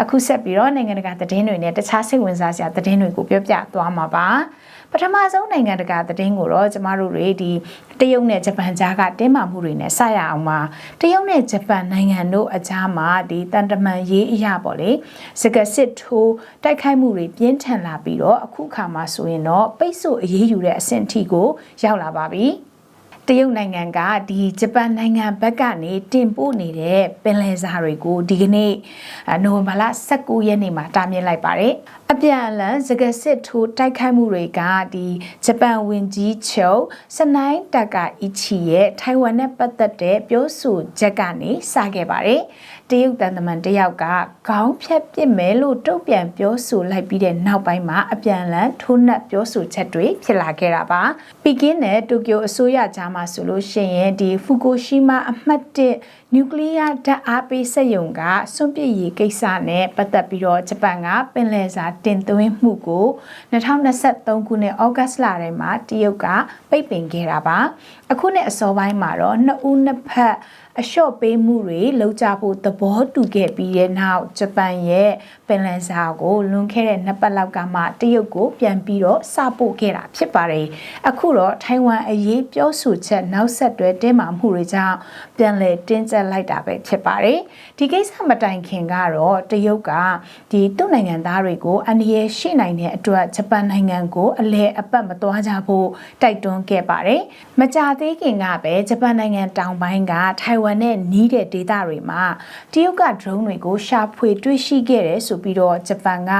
အခုဆက်ပြီးတော့နိုင်ငံတကာသတင်းတွေနဲ့တခြားစိတ်ဝင်စားစရာသတင်းတွေကိုပြောပြသွားမှာပါပထမဆုံးနိုင်ငံတကာသတင်းကိုတော့ကျမတို့တွေဒီတရုတ်နဲ့ဂျပန်ကြားကတင်းမာမှုတွေနဲ့ဆက်ရအောင်ပါတရုတ်နဲ့ဂျပန်နိုင်ငံတို့အကြားမှာဒီတန်တမန်ရေးအရာပေါ့လေစကစစ်ထိုးတိုက်ခိုက်မှုတွေပြင်းထန်လာပြီးတော့အခုခါမှာဆိုရင်တော့ပိတ်ဆို့အရေးယူတဲ့အဆင့်အထိကိုရောက်လာပါပြီ တရုတ်နိုင်ငံကဒီဂျပန်နိုင်ငံဘက်ကနေတင်ပို့နေတဲ့ပင်လယ်စာတွေကိုဒီကနေ့နိုဝင်ဘာလ19ရက်နေ့မှာတားမြစ်လိုက်ပါတယ် အပြန်အလှန်စကားစစ်ထိုးတိုက်ခိုက်မှုတွေကဒီဂျပန်ဝန်ကြီးချုပ်စနိုင်းတကာအီချီရဲ့ထိုင်ဝမ်နဲ့ပတ်သက်တဲ့ပြောဆိုချက်ကနေစခဲ့ပါတယ်တရုတ်တန်တမန်တယောက်ကခေါင်းဖြတ်ပစ်မယ်လို့တုံ့ပြန်ပြောဆိုလိုက်ပြီးတဲ့နောက်ပိုင်းမှာအပြန်အလှန်ထိုးနှက်ပြောဆိုချက်တွေဖြစ်လာခဲ့တာပါပီကင်းနဲ့တိုကျိုအစိုးရကြားမှာဆိုလို့ရှိရင်ဒီဖူကိုရှီမာအမှတ်1 နျူကလ িয়ার ဓာတ်အားပေးစက်ရုံကစွန့်ပစ်ရေးကိစ္စနဲ့ပတ်သက်ပြီးတော့ဂျပန်ကပင်လယ်စာတင်သွင်းမှုကို2023ခုနှစ်ဩဂတ်စ်လထဲမှာတရုတ်ကပိတ်ပင်ခဲ့တာပါအခုနှစ်အစောပိုင်းမှာတော့နှစ်ဦးနှစ်ဖက်အလျှော့ပေးမှုတွေလုပ်ကြဖို့သဘောတူခဲ့ပြီးတဲ့နောက်ဂျပန်ရဲ့ပင်လယ်စာကိုလွန်ခဲ့တဲ့နှစ်ပတ်လောက်ကမှတရုတ်ကိုပြန်ပြီးတော့စပို့ခဲ့တာဖြစ်ပါတယ်။အခုတော့ထိုင်ဝမ်အရေးပြောဆိုချက်နောက်ဆက်တွဲတင်းမာမှုတွေကြောင့်ပြန်လည်တင်းကျပ်လိုက်တာပဲဖြစ်ပါတယ်။ဒီကိစ္စမတိုင်ခင်ကတော့တရုတ်ကဒီသူ့နိုင်ငံသားတွေကိုအန္တရာယ်ရှိနိုင်တဲ့အတွက်ဂျပန်နိုင်ငံကိုအလဲအပတ်မသွားကြဖို့တိုက်တွန်းခဲ့ပါတယ်။မကြာသေးခင်ကပဲဂျပန်နိုင်ငံတောင်ပိုင်းကထိုင်ဝမ်နဲ့နီးတဲ့ဒေသတွေမှာတရုတ်က drone တွေကိုရှာဖွေတွေ့ရှိခဲ့တယ်ဆိုပြီးတော့ဂျပန်က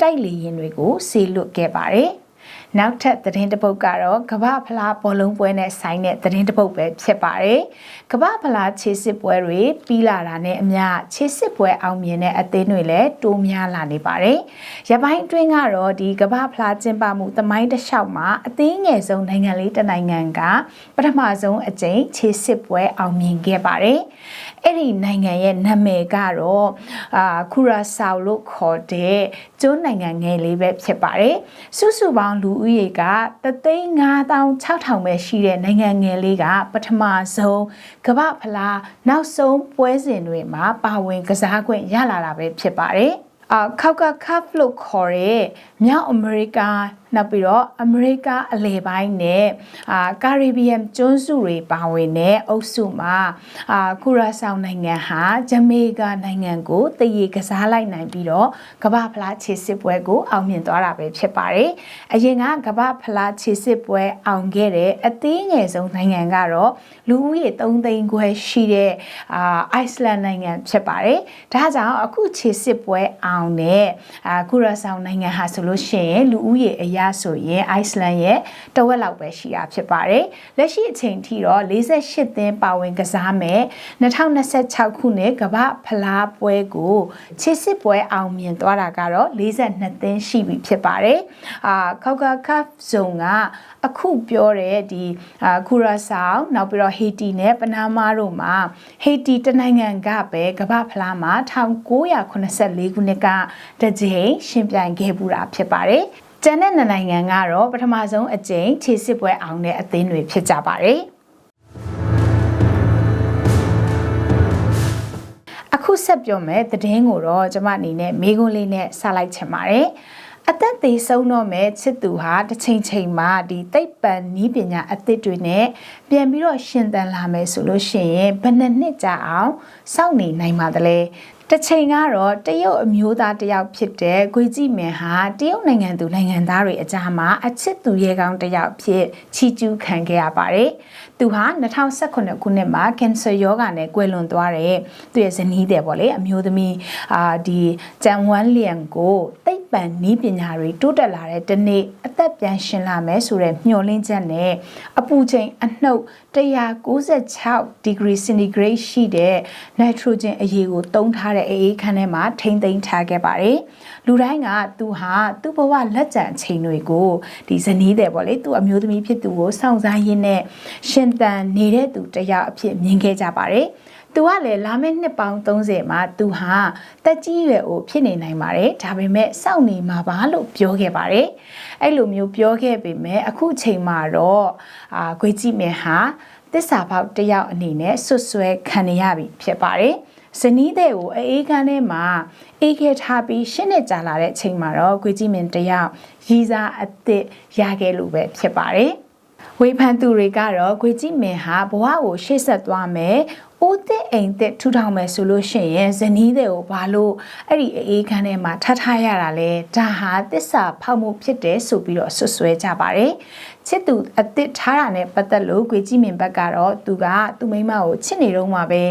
တိုက်လေယာဉ်တွေကိုဆေးလွတ်ခဲ့ပါတယ်။ နောက်ထပ်သတင်းတစ်ပုဒ်ကတော့ကမ္ဘာဖလားဘောလုံးပွဲနဲ့ဆိုင်တဲ့သတင်းတစ်ပုဒ်ပဲဖြစ်ပါတယ်။ကမ္ဘာဖလားခြေစစ်ပွဲတွေပြီးလာတာနဲ့အမျှခြေစစ်ပွဲအောင်မြင်တဲ့အသင်းတွေလည်းတိုးများလာနေပါတယ်။ရပိုင်းအတွင်းကတော့ဒီကမ္ဘာဖလားကျင်းပမှုသမိုင်းတစ်လျှောက်မှာအသင်းငယ်ဆုံးနိုင်ငံလေးတစ်နိုင်ငံကပထမဆုံးအကြိမ်ခြေစစ်ပွဲအောင်မြင်ခဲ့ပါတယ်။အဲ့ဒီနိုင်ငံရဲ့နာမည်ကတော့အာခူရာဆောက်လို့ခေါ်တဲ့ကျွန်းနိုင်ငံငယ်လေးပဲဖြစ်ပါတယ်စုစုပေါင်းလူဦးရေက356,000ပဲရှိတဲ့နိုင်ငံငယ်လေးကပထမဆုံးကမ္ဘာဖလားနောက်ဆုံးပွဲစဉ်တွေမှာပါဝင်ကစားခွင့်ရလာတာပဲဖြစ်ပါတယ် အာခောက်ကကပ်လို့ခေါ်တဲ့မြောက်အမေရိကနောက်ပြီးတော့အမေရိကအလယ်ပိုင်းနဲ့အာကာရီဘီယံကျွန်းစုတွေပါဝင်တဲ့အုပ်စုမှာအာကူရာဆောင်နိုင်ငံဟာဂျမေကာနိုင်ငံကိုတည်ရကစားလိုက်နိုင်ပြီးတော့ကမ္ဘာဖလားခြေစစ်ပွဲကိုအောင်မြင်သွားတာပဲဖြစ်ပါတယ်။အရင်ကကမ္ဘာဖလားခြေစစ်ပွဲအောင်ခဲ့တဲ့အသေးငယ်ဆုံးနိုင်ငံကတော့လူဦးရေ3သိန်းခွဲရှိတဲ့အာအိုက်စလန်နိုင်ငံဖြစ်ပါတယ်။ဒါကြောင့်အခုခြေစစ်ပွဲအောင်တဲ့အာကူရာဆောင်နိုင်ငံဟာဆိုလို့ရှိရင်လူဦးရေအရဆိုရင်အိုက်စလန်ရဲ့တဝက်လောက်ပဲရှိတာဖြစ်ပါတယ်။လက်ရှိအချိန်ထိတော့48သင်းပါဝင်ကစားမယ်2026ခုနှစ်ကမ္ဘာဖလားပွဲကိုခြေစစ်ပွဲအောင်မြင်သွားတာကတော့42သင်းရှိပြီဖြစ်ပါတယ်။အာခောက်ကကပ်ဇုံကအခုပြောတဲ့ဒီအာခူရာဆောင်နောက်ပြီးတော့ဟေတီနဲ့ပနာမာတို့မှာဟေတီတနိုင်ငံကပဲကမ္ဘာဖလားမှာ1984ခုနှစ်ကတကြိမ်ရှင်ပြိုင်ခဲ့ပူတာဖြစ်ပါတယ်ကျန်တဲ့နိုင်ငံကတော့ပထမဆုံးအကြိမ်ခြေစစ်ပွဲအောင်တဲ့အသင်းတွေဖြစ်ကြပါတယ်အခုဆက်ပြောမယ်သတင်းကိုတော့ကျွန်မအနေနဲ့မေးခွန်းလေးနဲ့စလိုက်ချင်ပါတယ်အသက်သေးဆုံးတော့မဲ့ချစ်သူဟာတစ်ချိန်ချိန်မှာဒီသိပ္ပံနည်းပညာအသစ်တွေနဲ့ပြန်ပြီးတော့ရှင်သန်လာမယ်ဆိုလို့ရှိရင်ဘယ်နှစ်နှစ်ကြာအောင်စောင့်နေနိုင်ပါသလဲ တစ်ချိန်ကတော့တရုတ်အမျိုးသားတယောက်ဖြစ်တဲ့ဂွေကြည့်မင်ဟာတရုတ်နိုင်ငံသူနိုင်ငံသားတွေအကြားမှာအချစ်သူရဲကောင်းတယောက်ဖြစ်ချီကျူးခံခဲ့ရပါတယ်။သူဟာ2018ခုနှစ်မှာကင်ဆာရောဂါနဲ့ကွယ်လွန်သွားတဲ့သူရဲ့ဇနီးတဲ့ပေါ့လေအမျိုးသမီးအာဒီဂျန်ဝမ်လျန်ကိုသိပ္ပံနည်းပညာတွေတိုးတက်လာတဲ့တနေ့အသက်ပြန်ရှင်လာမယ်ဆိုတဲ့မျှော်လင့်ချက်နဲ့အပူချိန်အနှုတ်196 degree centigrade ရှိတဲ့ nitrogen အရည်ကိုတုံးထားတဲ့အေးအေးခန်းထဲမှာထိမ့်သိမ်းထားခဲ့ပါတယ်။လူတိုင်းကသူဟာသူ့ဘဝလက်ကျန်အချိန်တွေကိုဒီဇနီးတဲ့ပေါ့လေသူ့အမျိုးသမီးဖြစ်သူကိုစောင့်စားရင်းနဲ့ရှင်သန်နေတဲ့သူတယောက်အဖြစ်မြင်ခဲ့ကြပါတယ်။သူကလည်းလာမယ့်နှစ်ပေါင်း30မှာသူဟာတက်ကြီးရွယ်အိုဖြစ်နေနိုင်ပါတယ်ဒါပေမဲ့စောင့်နေမှာပါလို့ပြောခဲ့ပါတယ်အဲ့လိုမျိုးပြောခဲ့ပေမဲ့အခုချိန်မှာတော့အာခွေးကြည့်မယ်ဟာတစ္ဆာပေါက်တယောက်အနေနဲ့ဆွတ်ဆွဲခံရပြီဖြစ်ပါတယ် ဇနီးတဲ့ကိုအေးခန်းထဲမှာအေးခဲထားပြီးရှင်းနေကြလာတဲ့အချိန်မှာတော့ကိုကြီးမင်းတယောက်ရီစာအစ်စ်ရခဲ့လို့ပဲဖြစ်ပါတယ်ဝေဖန်သူတွေကတော့ကိုကြီးမင်းဟာဘဝကိုရှေ့ဆက်သွားမယ်ဦးသစ်အိမ်သစ်ထူထောင်မယ်ဆိုလို့ရှိရင်ဇနီးတဲ့ကိုဘာလို့အဲ့ဒီအေးခန်းထဲမှာထားထားရတာလဲဒါဟာတစ္ဆာဖောက်မှုဖြစ်တယ်ဆိုပြီးတော့ဆွဆွဲကြပါတယ် ချစ်သူအစ်စ်ထားတာနဲ့ပတ်သက်လို့ကိုကြီးမင်ဘက်ကတော့သူကသူ့မိန်းမကိုချစ်နေတော့မှာပဲ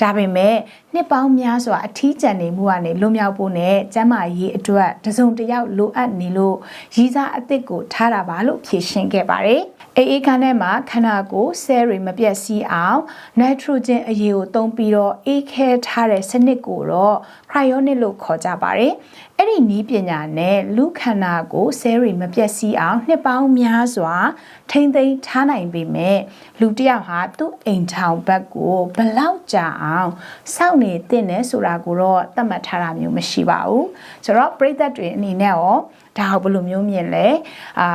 ဒါပေမဲ့နှစ်ပေါင်းများစွာအထီးကျန်နေမှုကနေလွတ်မြောက်ဖို့နဲ့ကျမ်းမာရေးအတွက်တစုံတစ်ယောက်လိုအပ်နေလို့ရည်စားအစ်စ်ကိုထားတာပါလို့ဖြေရှင်းခဲ့ပါတယ်အေးအေးခန်းထဲမှာခန္ဓာကိုယ်ဆဲတွေမပြတ်စီးအောင်နိုက်ထရိုဂျင်အရည်ကိုသုံးပြီးတော့အေးခဲထားတဲ့စနစ်ကိုတော့ cryonic လို့ခေါ်ကြပါတယ်။အဲ့ဒီနီးပညာနဲ့လူခန္ဓာကိုဆဲတွေမပြတ်စီးအောင်နှစ်ပေါင်းများစွာထိမ့်သိမ်းထားနိုင်ပေမဲ့လူတစ်ယောက်ဟာသူ့အိမ်ထောင်ဘက်ကိုဘလောက်ကြာအောင်စောင့်နေတဲ့နဲ့ဆိုတာကိုတော့သတ်မှတ်ထားတာမျိုးမရှိပါဘူး။ဆိုတော့ပြိသက်တွေအနေနဲ့ရောဒါကိုဘယ်လိုမျိုးမြင်လဲ။အာ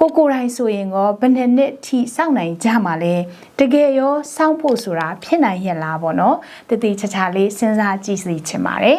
ကိုကိုတိုင်းဆိုရင်ရောဘယ်နှစ်နှစ်ထိစောင့်နိုင်ကြမှာလဲတကယ်ရောစောင့်ဖို့ဆိုတာဖြစ်နိုင်ရဲ့လားပေါ့နော်တတိချာချာလေးစဉ်းစားကြည့်စီချင်ပါတယ်